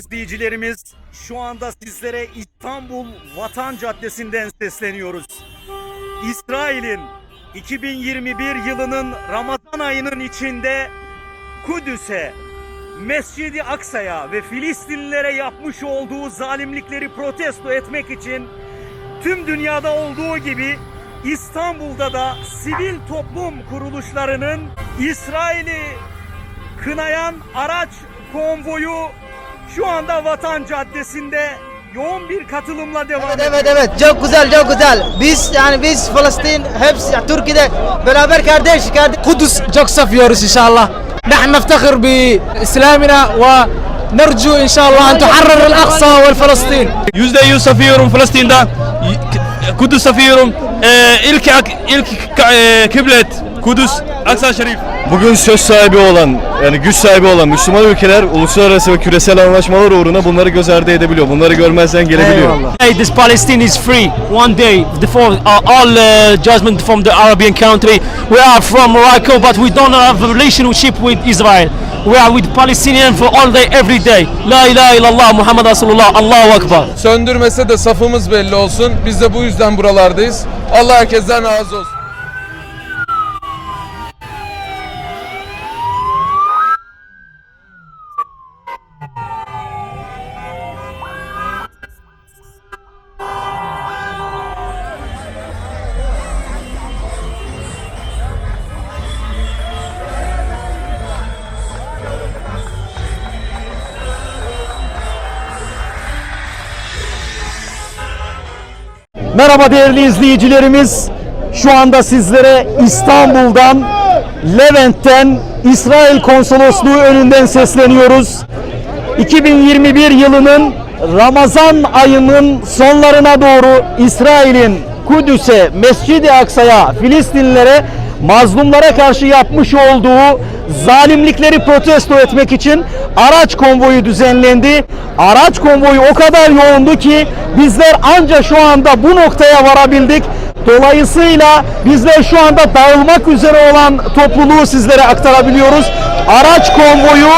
İzleyicilerimiz. Şu anda sizlere İstanbul Vatan Caddesi'nden sesleniyoruz. İsrail'in 2021 yılının Ramazan ayının içinde Kudüs'e, Mescid-i Aksa'ya ve Filistinlilere yapmış olduğu zalimlikleri protesto etmek için tüm dünyada olduğu gibi İstanbul'da da sivil toplum kuruluşlarının İsrail'i kınayan araç konvoyu şu anda Vatan Caddesi'nde yoğun bir katılımla devam Evet ediyor. evet evet çok güzel çok güzel. Biz yani biz Filistin hepsi Türkiye'de beraber kardeş kardeş. قدس çok seviyoruz inşallah. نحن نفتخر بإسلامنا ونرجو إن شاء الله أن تحرر الأقصى والفلسطين Yüzde yüz seviyorum Filistin'de. Y- Kudüs seviyorum. Ee, ilk ilk e, kiblet Kudüs Aksa Şerif. Bugün söz sahibi olan, yani güç sahibi olan Müslüman ülkeler uluslararası ve küresel anlaşmalar uğruna bunları göz ardı edebiliyor. Bunları görmezden gelebiliyor. Hey, this Palestine is free. One day, before uh, all uh, judgment from the Arabian country. We are from Morocco, but we don't have a relationship with Israel. We are with Palestinian for all day, every day. La ilahe illallah, Muhammed Resulullah, Allahu Akbar. Söndürmese de safımız belli olsun. Biz de bu yüzden buralardayız. Allah herkesten razı olsun. Merhaba değerli izleyicilerimiz. Şu anda sizlere İstanbul'dan, Levent'ten, İsrail Konsolosluğu önünden sesleniyoruz. 2021 yılının Ramazan ayının sonlarına doğru İsrail'in Kudüs'e, Mescid-i Aksa'ya, Filistinlilere, mazlumlara karşı yapmış olduğu zalimlikleri protesto etmek için araç konvoyu düzenlendi. Araç konvoyu o kadar yoğundu ki bizler anca şu anda bu noktaya varabildik. Dolayısıyla bizler şu anda dağılmak üzere olan topluluğu sizlere aktarabiliyoruz. Araç konvoyu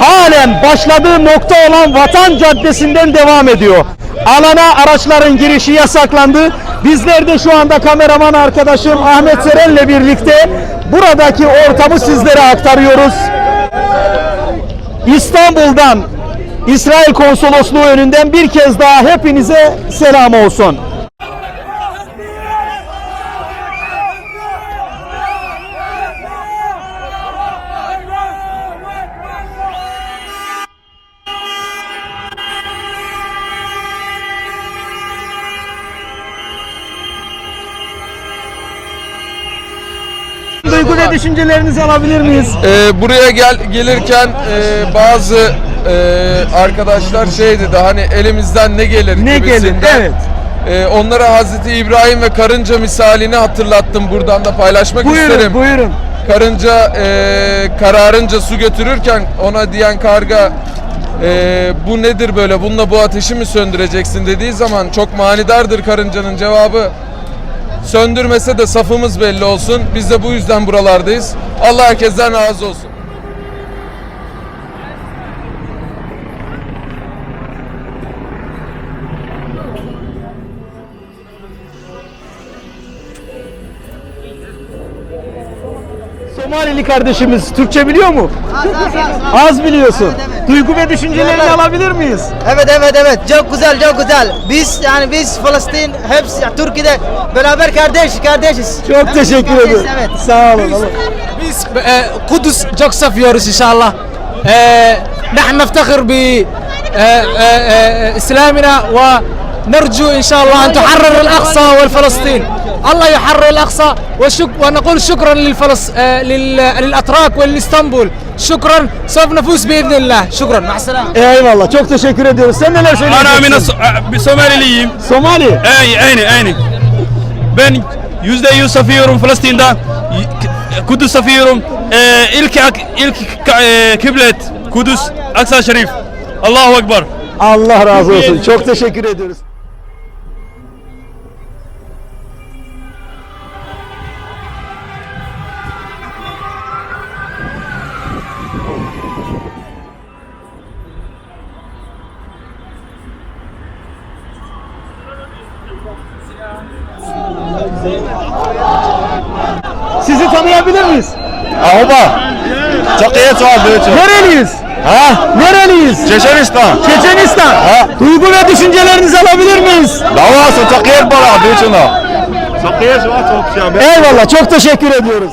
halen başladığı nokta olan Vatan Caddesi'nden devam ediyor. Alana araçların girişi yasaklandı. Bizler de şu anda kameraman arkadaşım Ahmet Seren'le birlikte buradaki ortamı sizlere aktarıyoruz. İstanbul'dan İsrail Konsolosluğu önünden bir kez daha hepinize selam olsun. Düşüncelerinizi alabilir miyiz? Ee, buraya gel gelirken e, bazı e, arkadaşlar şey dedi hani elimizden ne gelir Ne gelir, gibisinden. evet. Ee, onlara Hazreti İbrahim ve karınca misalini hatırlattım. Buradan da paylaşmak Buyurun, isterim. buyurun. Karınca e, kararınca su götürürken ona diyen karga e, bu nedir böyle bununla bu ateşi mi söndüreceksin dediği zaman çok manidardır karıncanın cevabı. Söndürmese de safımız belli olsun. Biz de bu yüzden buralardayız. Allah herkesten razı olsun. Somalili kardeşimiz Türkçe biliyor mu? Az biliyorsun. Evet, evet. Duygu ve düşüncelerini Evet. alabilir miyiz? Evet evet evet çok güzel çok güzel. Biz yani biz Filistin hepsi Türkiye'de beraber kardeş kardeşiz. Çok Hepsi teşekkür kardeş, ederim. Evet. Sağ olun. Allah- biz e, Kudüs çok seviyoruz inşallah. E, نحن نفتخر بإسلامنا نرجو إن شاء الله أن تحرر الأقصى والفلسطين. الله يحرر الأقصى وشك ونقول شكرا للفلس... آه، للأتراك ولإسطنبول. شكرا. سوف نفوز بإذن الله. شكرا. مع السلامة. إي والله. شوك تشكر استنى أنا من الصومالي آه، لي. صومالي؟ أي أيني أيني. بن يوزد يوسف يورم فلسطين دا كدو سفيرهم. آه، إلك إلك كبلت قدس أقصى شريف. الله أكبر. الله رازوس شكرا شكرا Çok iyi diyor. Nereliyiz? Ha? Nereliyiz? Çeçenistan. Çeçenistan. Duygu ve düşüncelerinizi alabilir miyiz? Davası çok iyi şuna. Çok iyi şey. Eyvallah çok teşekkür ediyoruz.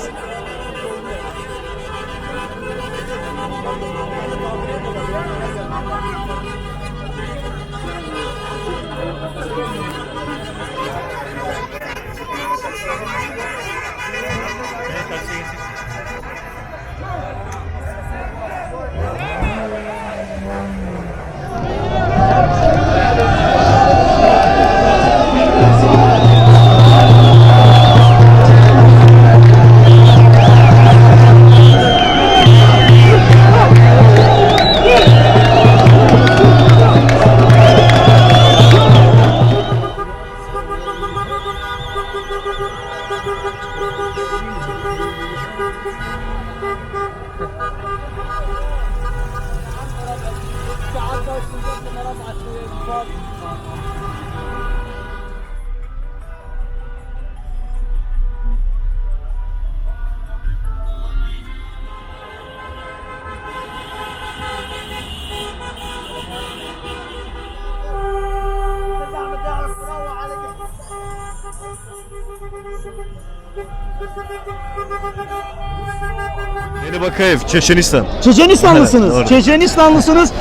Bakayev, Çeçenistan. Çeçenistanlısınız. Evet, doğru. Çeçenistanlısınız.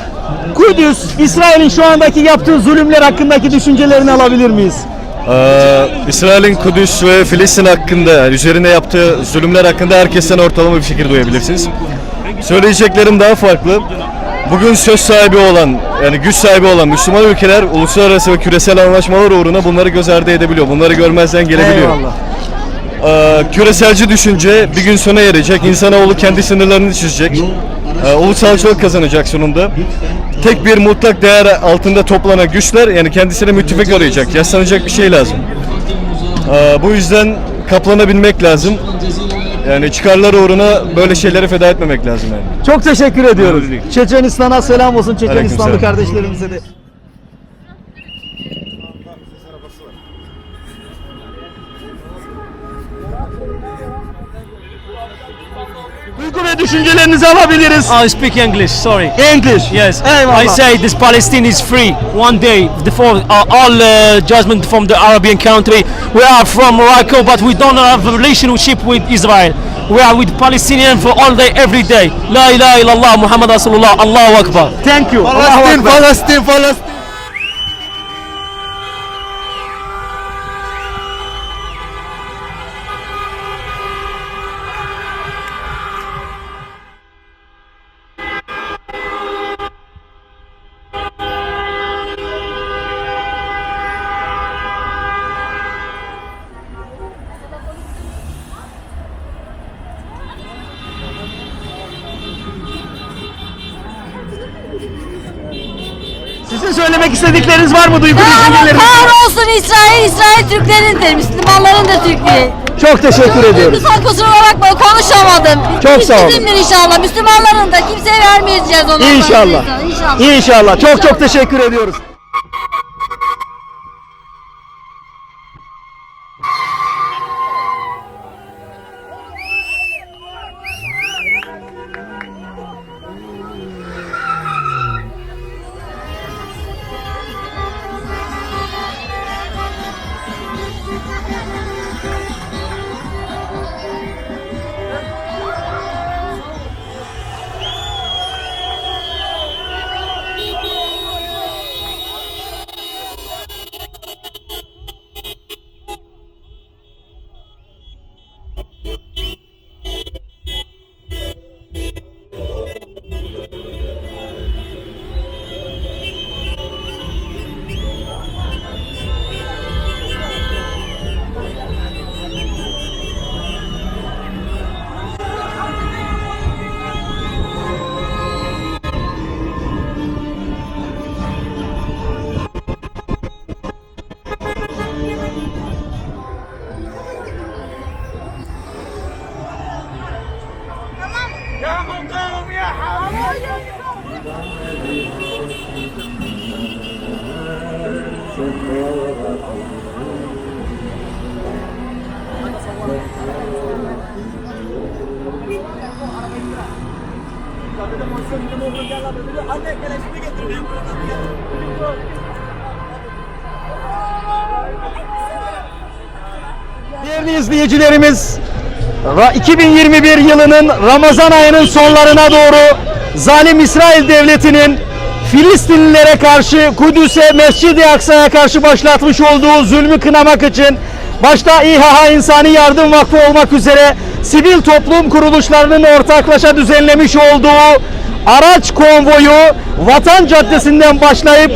Kudüs, İsrail'in şu andaki yaptığı zulümler hakkındaki düşüncelerini alabilir miyiz? Ee, İsrail'in Kudüs ve Filistin hakkında, yani üzerine yaptığı zulümler hakkında herkesten ortalama bir fikir duyabilirsiniz. Söyleyeceklerim daha farklı. Bugün söz sahibi olan, yani güç sahibi olan Müslüman ülkeler uluslararası ve küresel anlaşmalar uğruna bunları göz ardı edebiliyor. Bunları görmezden gelebiliyor. Eyvallah. Ee, küreselci düşünce bir gün sona erecek. İnsanoğlu kendi sınırlarını çizecek. Ee, ulusalcılık kazanacak sonunda. Tek bir mutlak değer altında toplanan güçler yani kendisine müttefik arayacak. Yaslanacak bir şey lazım. Ee, bu yüzden kaplanabilmek lazım. Yani çıkarlar uğruna böyle şeyleri feda etmemek lazım yani. Çok teşekkür ediyoruz. Çeçenistan'a selam olsun Çeçenistanlı Aleykümselam. kardeşlerimize de. Duygu ve düşüncelerinizi alabiliriz. I speak English. Sorry. English. Yes, Eyvallah. I say this Palestine is free. One day, before uh, all uh, judgment from the Arabian country, we are from Morocco, but we don't have a relationship with Israel. We are with Palestinian for all day, every day. La ilaha illallah, Muhammad Rasulullah, Allahu Akbar. Thank you. Allahu Ekber. Palestin, söylemek istedikleriniz var mı duygu düşünceleriniz? kahrolsun İsrail, İsrail Türklerin de, Müslümanların da Türkleri. Çok teşekkür ediyoruz. Lütfen kusura bakma konuşamadım. Çok sağ olun. İstediğimdir inşallah. Müslümanların da kimseye vermeyeceğiz onlardan. İnşallah. İnşallah. İnşallah. Çok çok teşekkür ediyoruz. يا مقاوم يا حامد Anne keleşimi getirdim. Değerli izleyicilerimiz, 2021 yılının Ramazan ayının sonlarına doğru zalim İsrail devletinin Filistinlilere karşı Kudüs'e, Mescid-i Aksa'ya karşı başlatmış olduğu zulmü kınamak için başta İHA İnsani Yardım Vakfı olmak üzere sivil toplum kuruluşlarının ortaklaşa düzenlemiş olduğu araç konvoyu Vatan Caddesi'nden başlayıp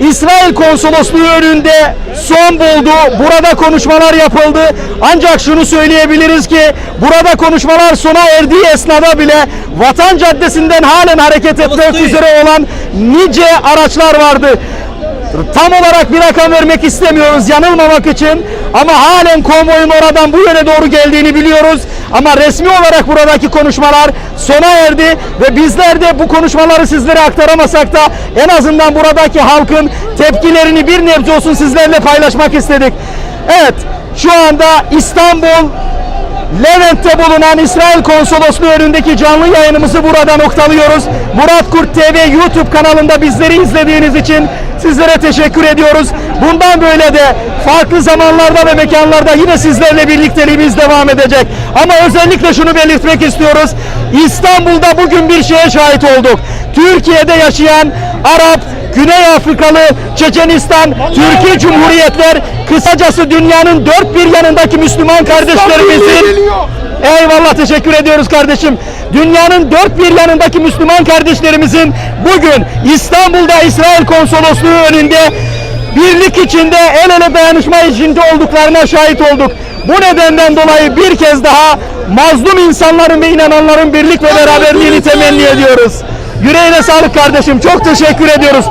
İsrail Konsolosluğu önünde son buldu. Burada konuşmalar yapıldı. Ancak şunu söyleyebiliriz ki burada konuşmalar sona erdiği esnada bile Vatan Caddesi'nden halen hareket etmek üzere olan nice araçlar vardı. Tam olarak bir rakam vermek istemiyoruz yanılmamak için ama halen konvoyun oradan bu yöne doğru geldiğini biliyoruz. Ama resmi olarak buradaki konuşmalar sona erdi ve bizler de bu konuşmaları sizlere aktaramasak da en azından buradaki halkın tepkilerini bir nebze olsun sizlerle paylaşmak istedik. Evet şu anda İstanbul Levent'te bulunan İsrail Konsolosluğu önündeki canlı yayınımızı burada noktalıyoruz. Murat Kurt TV YouTube kanalında bizleri izlediğiniz için sizlere teşekkür ediyoruz. Bundan böyle de farklı zamanlarda ve mekanlarda yine sizlerle birlikteliğimiz devam edecek. Ama özellikle şunu belirtmek istiyoruz. İstanbul'da bugün bir şeye şahit olduk. Türkiye'de yaşayan Arap, Güney Afrikalı, Çeçenistan, Türkiye Cumhuriyetler, kısacası dünyanın dört bir yanındaki Müslüman kardeşlerimizin Eyvallah teşekkür ediyoruz kardeşim. Dünyanın dört bir yanındaki Müslüman kardeşlerimizin bugün İstanbul'da İsrail Konsolosluğu önünde birlik içinde el ele dayanışma içinde olduklarına şahit olduk. Bu nedenden dolayı bir kez daha mazlum insanların ve inananların birlik ve beraberliğini temenni ediyoruz. Yüreğine sağlık kardeşim. Çok teşekkür ediyoruz.